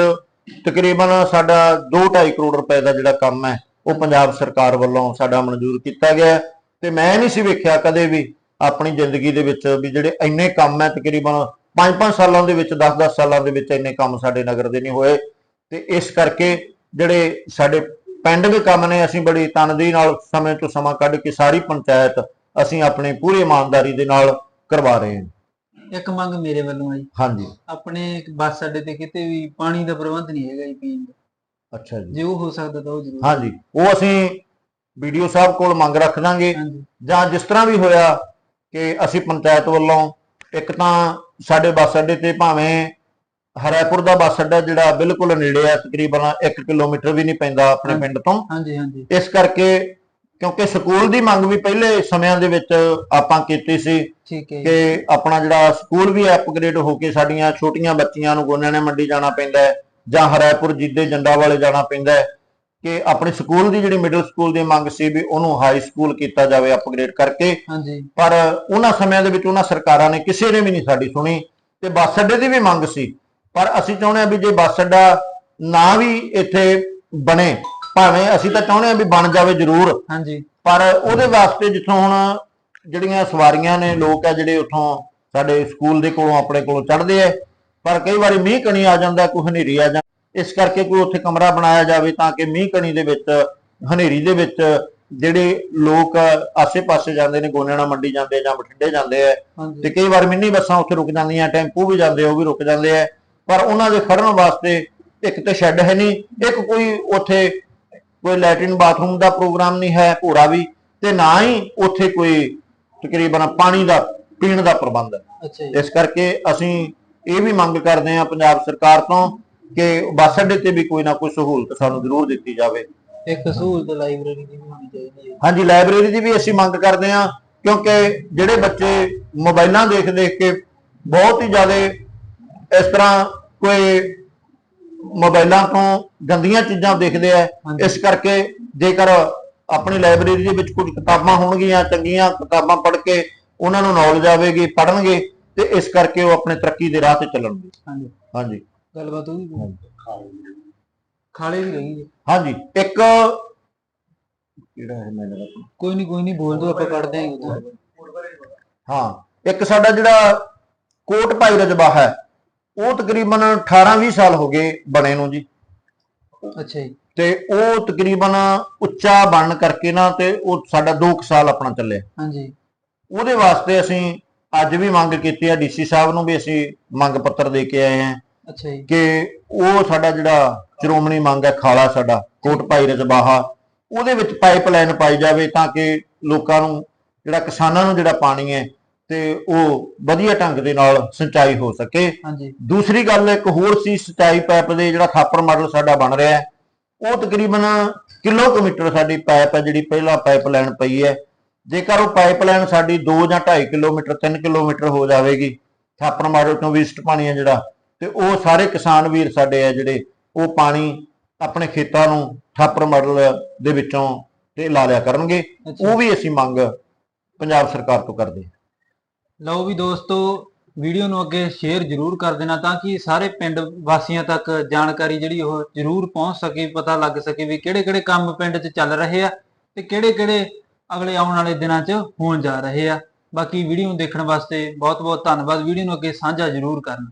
[SPEAKER 2] ਤਕਰੀਬਨ ਸਾਡਾ 2.5 ਕਰੋੜ ਰੁਪਏ ਦਾ ਜਿਹੜਾ ਕੰਮ ਹੈ ਉਹ ਪੰਜਾਬ ਸਰਕਾਰ ਵੱਲੋਂ ਸਾਡਾ ਮਨਜ਼ੂਰ ਕੀਤਾ ਗਿਆ ਹੈ। ਤੇ ਮੈਂ ਨਹੀਂ ਸੀ ਵੇਖਿਆ ਕਦੇ ਵੀ ਆਪਣੀ ਜ਼ਿੰਦਗੀ ਦੇ ਵਿੱਚ ਵੀ ਜਿਹੜੇ ਇੰਨੇ ਕੰਮ ਹੈ ਤਕਰੀਬਨ 5-5 ਸਾਲਾਂ ਦੇ ਵਿੱਚ 10-10 ਸਾਲਾਂ ਦੇ ਵਿੱਚ ਇੰਨੇ ਕੰਮ ਸਾਡੇ ਨਗਰ ਦੇ ਨਹੀਂ ਹੋਏ। ਤੇ ਇਸ ਕਰਕੇ ਜਿਹੜੇ ਸਾਡੇ ਪੈਂਡਿੰਗ ਕੰਮ ਨੇ ਅਸੀਂ ਬੜੀ ਤਨਦੇਹੀ ਨਾਲ ਸਮੇਂ ਤੋਂ ਸਮਾਂ ਕੱਢ ਕੇ ਸਾਰੀ ਪੰਚਾਇਤ ਅਸੀਂ ਆਪਣੀ ਪੂਰੀ ਇਮਾਨਦਾਰੀ ਦੇ ਨਾਲ ਕਰਵਾ ਰਹੇ ਹਾਂ।
[SPEAKER 1] ਇੱਕ ਮੰਗ ਮੇਰੇ ਵੱਲੋਂ ਜੀ।
[SPEAKER 2] ਹਾਂਜੀ।
[SPEAKER 1] ਆਪਣੇ ਬੱਸ ਅੱਡੇ ਤੇ ਕਿਤੇ ਵੀ ਪਾਣੀ ਦਾ ਪ੍ਰਬੰਧ ਨਹੀਂ ਹੈਗਾ ਜੀ ਪੀਣ ਦਾ।
[SPEAKER 2] ਅੱਛਾ ਜੀ।
[SPEAKER 1] ਜੇ ਉਹ ਹੋ ਸਕਦਾ ਤਾਂ ਉਹ ਜ਼ਰੂਰ।
[SPEAKER 2] ਹਾਂਜੀ। ਉਹ ਅਸੀਂ ਵੀਡੀਓ ਸਾਹਿਬ ਕੋਲ ਮੰਗ ਰੱਖ ਦਾਂਗੇ। ਜਾਂ ਜਿਸ ਤਰ੍ਹਾਂ ਵੀ ਹੋਇਆ ਕਿ ਅਸੀਂ ਪੰਚਾਇਤ ਵੱਲੋਂ ਇੱਕ ਤਾਂ ਸਾਡੇ ਬੱਸ ਅੱਡੇ ਤੇ ਭਾਵੇਂ ਹਰੈਪੁਰ ਦਾ ਬੱਸ ਅੱਡਾ ਜਿਹੜਾ ਬਿਲਕੁਲ ਨੇੜੇ ਆ ਤਕਰੀਬਨ 1 ਕਿਲੋਮੀਟਰ ਵੀ ਨਹੀਂ ਪੈਂਦਾ ਆਪਣੇ। ਪਿੰਡ ਤੋਂ।
[SPEAKER 1] ਹਾਂਜੀ ਹਾਂਜੀ।
[SPEAKER 2] ਇਸ ਕਰਕੇ ਕਿਉਂਕਿ ਸਕੂਲ ਦੀ ਮੰਗ ਵੀ ਪਹਿਲੇ ਸਮਿਆਂ ਦੇ ਵਿੱਚ ਆਪਾਂ ਕੀਤੀ ਸੀ
[SPEAKER 1] ਠੀਕ ਹੈ
[SPEAKER 2] ਕਿ ਆਪਣਾ ਜਿਹੜਾ ਸਕੂਲ ਵੀ ਅਪਗ੍ਰੇਡ ਹੋ ਕੇ ਸਾਡੀਆਂ ਛੋਟੀਆਂ ਬੱਚੀਆਂ ਨੂੰ ਗੋਨਿਆਣੇ ਮੰਡੀ ਜਾਣਾ ਪੈਂਦਾ ਜਾਂ ਹਰੈਪੁਰ ਜਿੱਦੇ ਜੰਡਾ ਵਾਲੇ ਜਾਣਾ ਪੈਂਦਾ ਕਿ ਆਪਣੇ ਸਕੂਲ ਦੀ ਜਿਹੜੀ ਮਿਡਲ ਸਕੂਲ ਦੀ ਮੰਗ ਸੀ ਵੀ ਉਹਨੂੰ ਹਾਈ ਸਕੂਲ ਕੀਤਾ ਜਾਵੇ ਅਪਗ੍ਰੇਡ ਕਰਕੇ।
[SPEAKER 1] ਹਾਂਜੀ।
[SPEAKER 2] ਪਰ ਉਹਨਾਂ ਸਮਿਆਂ ਦੇ ਵਿੱਚ ਉਹਨਾਂ ਸਰਕਾਰਾਂ ਨੇ ਕਿਸੇ ਨੇ ਵੀ ਨਹੀਂ ਸਾਡੀ ਸੁਣੀ ਤੇ ਬੱਸ ਅੱਡੇ ਦੀ ਵੀ ਮੰਗ ਸੀ। ਪਰ ਅਸੀਂ ਚਾਹੁੰਦੇ ਹਾਂ ਵੀ ਜੇ ਬੱਸ ਅੱਡਾ ਨਾ ਵੀ ਇੱਥੇ ਬਣੇ ਭਾਵੇਂ ਅਸੀਂ ਤਾਂ ਚਾਹੁੰਦੇ ਹਾਂ ਵੀ ਬਣ ਜਾਵੇ ਜ਼ਰੂਰ।
[SPEAKER 1] ਹਾਂਜੀ।
[SPEAKER 2] ਪਰ ਉਹਦੇ ਵਾਸਤੇ ਜਿੱਥੋਂ ਹੁਣ ਜਿਹੜੀਆਂ ਸਵਾਰੀਆਂ ਨੇ ਲੋਕ ਆ ਜਿਹੜੇ ਉੱਥੋਂ ਸਾਡੇ ਸਕੂਲ ਦੇ ਕੋਲੋਂ ਆਪਣੇ ਕੋਲੋਂ ਚੜ੍ਹਦੇ ਆ ਪਰ ਕਈ ਵਾਰੀ ਮੀਂਹ ਕਣੀ ਆ ਜਾਂਦਾ ਕੋਈ ਹਨੇਰੀ ਆ ਜਾਂਦਾ ਇਸ ਕਰਕੇ ਕੋਈ ਉੱਥੇ ਕਮਰਾ ਬਣਾਇਆ ਜਾਵੇ ਤਾਂ ਕਿ ਮੀਂਹ ਕਣੀ ਦੇ ਵਿੱਚ ਹਨੇਰੀ ਦੇ ਵਿੱਚ ਜਿਹੜੇ ਲੋਕ ਆਸੇ-ਪਾਸੇ ਜਾਂਦੇ ਨੇ ਗੋਨਿਆਣਾ ਮੰਡੀ ਜਾਂਦੇ ਜਾਂ ਬਠਿੰਡੇ ਜਾਂਦੇ ਆ ਤੇ ਕਈ ਵਾਰ ਮਿੰਨੀ ਬੱਸਾਂ ਉੱਥੇ ਰੁਕ ਜਾਂਦੀਆਂ ਟੈਂਪੂ ਵੀ ਜਾਂਦੇ ਉਹ ਵੀ ਰੁਕ ਜਾਂਦੇ ਆ ਪਰ ਉਹਨਾਂ ਦੇ ਖੜਨ ਵਾਸਤੇ ਇੱਕ ਤੇ ਸ਼ੈੱਡ ਹੈ ਨਹੀਂ ਇੱਕ ਕੋਈ ਉੱਥੇ ਕੋਈ ਲੈਟਰਿਨ ਬਾਥਰੂਮ ਦਾ ਪ੍ਰੋਗਰਾਮ ਨਹੀਂ ਹੈ ਭੋਰਾ ਵੀ ਤੇ ਨਾ ਹੀ ਉੱਥੇ ਕੋਈ ਤਕਰੀਬਨ ਪਾਣੀ ਦਾ ਪੀਣ ਦਾ ਪ੍ਰਬੰਧ ਹੈ। ਇਸ ਕਰਕੇ ਅਸੀਂ ਇਹ ਵੀ ਮੰਗ ਕਰਦੇ ਹਾਂ ਪੰਜਾਬ ਸਰਕਾਰ ਤੋਂ ਕਿ ਬੱਸ ਅੱਡੇ ਤੇ ਵੀ ਕੋਈ ਨਾ ਕੋਈ ਸਹੂਲਤ ਸਾਨੂੰ ਜ਼ਰੂਰ ਦਿੱਤੀ ਜਾਵੇ।
[SPEAKER 1] ਇੱਕ ਸਹੂਲਤ ਲਾਇਬ੍ਰੇਰੀ ਦੀ ਵੀ ਹੋਣੀ ਚਾਹੀਦੀ ਹੈ।
[SPEAKER 2] ਹਾਂਜੀ ਲਾਇਬ੍ਰੇਰੀ ਦੀ ਵੀ ਅਸੀਂ ਮੰਗ ਕਰਦੇ ਹਾਂ ਕਿਉਂਕਿ ਜਿਹੜੇ ਬੱਚੇ ਮੋਬਾਈਲਾਂ ਦੇਖ ਦੇਖ ਕੇ ਬਹੁਤ ਹੀ ਜ਼ਿਆਦਾ ਇਸ ਤਰ੍ਹਾਂ ਕੋਈ ਮੋਬਾਈਲਾਂ ਤੋਂ ਗੰਦੀਆਂ ਚੀਜ਼ਾਂ ਦੇਖਦੇ ਆ। ਇਸ ਕਰਕੇ ਜੇਕਰ ਆਪਣੀ ਲਾਇਬ੍ਰੇਰੀ ਦੇ ਵਿੱਚ ਕੁਝ ਕਿਤਾਬਾਂ ਹੋਣਗੀਆਂ ਚੰਗੀਆਂ ਕਿਤਾਬਾਂ ਪੜ੍ਹ ਕੇ ਉਹਨਾਂ ਨੂੰ ਨੌਲੇਜ ਆਵੇਗੀ ਪੜ੍ਹਨਗੇ ਤੇ ਇਸ ਕਰਕੇ ਉਹ ਆਪਣੇ ਤਰੱਕੀ ਦੇ ਰਾਹ ਤੇ ਚੱਲਣਗੇ।
[SPEAKER 1] ਹਾਂਜੀ।
[SPEAKER 2] ਹਾਂਜੀ।
[SPEAKER 1] ਗੱਲਬਾਤ ਹੋਈ ਖਾਲੇ ਵੀ ਰਹੀ ਜੀ
[SPEAKER 2] ਹਾਂਜੀ ਇੱਕ ਕਿਹੜਾ ਹੈ ਮੈਨੂੰ ਲੱਗਦਾ?
[SPEAKER 1] ਕੋਈ ਨਹੀਂ ਕੋਈ ਨਹੀਂ ਬੋਲ ਦੋ ਆਪਾਂ ਕੱਢਦੇ ਆਂ ਉਦੋਂ
[SPEAKER 2] ਹਾਂ ਇੱਕ ਸਾਡਾ ਜਿਹੜਾ ਕੋਟ ਭਾਈ ਰਜਬਾ ਹੈ ਉਹ ਤਕਰੀਬਨ 18-20 ਸਾਲ ਹੋ ਗਏ ਬਣੇ ਨੂੰ ਜੀ।
[SPEAKER 1] ਅੱਛਾ ਜੀ।
[SPEAKER 2] ਤੇ ਉਹ ਤਕਰੀਬਨ ਉੱਚਾ ਬਣਨ ਕਰਕੇ ਨਾ ਤੇ ਉਹ ਸਾਡਾ 2 ਸਾਲ ਆਪਣਾ ਚੱਲਿਆ।
[SPEAKER 1] ਹਾਂਜੀ।
[SPEAKER 2] ਉਹਦੇ ਵਾਸਤੇ ਅਸੀਂ ਅੱਜ ਵੀ ਮੰਗ ਕੀਤੀ ਹੈ ਡੀਸੀ ਸਾਹਿਬ ਨੂੰ ਵੀ ਅਸੀਂ ਮੰਗ ਪੱਤਰ ਦੇ ਕੇ ਆਏ ਹਾਂ
[SPEAKER 1] ਅੱਛਾ ਜੀ।
[SPEAKER 2] ਕਿ ਉਹ ਸਾਡਾ ਜਿਹੜਾ ਸ਼੍ਰੋਮਣੀ ਮੰਗ ਹੈ ਖਾਲਾ ਸਾਡਾ ਕੋਟ ਭਾਈ ਰਜਬਾਹਾ ਉਹਦੇ ਵਿੱਚ ਪਾਈਪਲਾਈਨ ਪਾਈ ਜਾਵੇ ਤਾਂ ਕਿ ਲੋਕਾਂ ਨੂੰ ਜਿਹੜਾ ਕਿਸਾਨਾਂ ਨੂੰ ਜਿਹੜਾ ਪਾਣੀ ਹੈ ਤੇ ਉਹ ਵਧੀਆ ਢੰਗ ਦੇ ਨਾਲ ਸਿੰਚਾਈ ਹੋ ਸਕੇ।
[SPEAKER 1] ਹਾਂਜੀ।
[SPEAKER 2] ਦੂਸਰੀ ਗੱਲ ਇੱਕ ਹੋਰ ਸੀ ਸਿੰਚਾਈ ਪਾਈਪ ਦੇ ਜਿਹੜਾ ਖਾਪਰ ਮਾਡਲ ਸਾਡਾ ਬਣ ਰਿਹਾ ਹੈ ਉਹ ਤਕਰੀਬਨ ਕਿਲੋਮੀਟਰ ਸਾਡੀ ਪਾਈਪ ਹੈ ਜਿਹੜੀ ਪਹਿਲਾਂ ਪਾਈਪਲਾਈਨ ਪਈ ਹੈ। ਜੇਕਰ ਉਹ ਪਾਈਪਲਾਈਨ ਸਾਡੀ 2 ਜਾਂ 2.5 ਕਿਲੋਮੀਟਰ 3 ਕਿਲੋਮੀਟਰ ਹੋ ਜਾਵੇਗੀ ਖਾਪਰ ਮਾਡਲ ਤੋਂ ਵੇਸਟ ਪਾਣੀ ਹੈ ਜਿਹੜਾ ਤੇ ਉਹ ਸਾਰੇ ਕਿਸਾਨ ਵੀਰ ਸਾਡੇ ਆ ਜਿਹੜੇ ਉਹ ਪਾਣੀ ਆਪਣੇ ਖੇਤਾਂ ਨੂੰ ਥਾਪਰ ਮਾਡਲ ਦੇ ਵਿੱਚੋਂ ਤੇ ਲਾ ਲਿਆ ਕਰਨਗੇ। ਉਹ ਵੀ ਅਸੀਂ ਮੰਗ ਪੰਜਾਬ ਸਰਕਾਰ ਤੋਂ ਕਰਦੇ ਹਾਂ।
[SPEAKER 1] ਲਓ ਵੀ ਦੋਸਤੋ ਵੀਡੀਓ ਨੂੰ ਅੱਗੇ ਸ਼ੇਅਰ ਜ਼ਰੂਰ ਕਰ ਦੇਣਾ ਤਾਂ ਕਿ ਸਾਰੇ ਪਿੰਡ ਵਾਸੀਆਂ ਤੱਕ ਜਾਣਕਾਰੀ ਜਿਹੜੀ ਉਹ ਜ਼ਰੂਰ ਪਹੁੰਚ ਸਕੇ ਪਤਾ ਲੱਗ ਸਕੇ ਵੀ ਕਿਹੜੇ ਕਿਹੜੇ ਕੰਮ ਪਿੰਡ 'ਚ ਚੱਲ ਰਹੇ ਆ ਤੇ ਕਿਹੜੇ ਕਿਹੜੇ ਅਗਲੇ ਆਉਣ ਵਾਲੇ ਦਿਨਾਂ 'ਚ ਹੋਣ ਜਾ ਰਹੇ ਆ। ਬਾਕੀ ਵੀਡੀਓ ਨੂੰ ਦੇਖਣ ਵਾਸਤੇ ਬਹੁਤ ਬਹੁਤ ਧੰਨਵਾਦ। ਵੀਡੀਓ ਨੂੰ ਅੱਗੇ ਸਾਂਝਾ ਜ਼ਰੂਰ ਕਰਨਾ।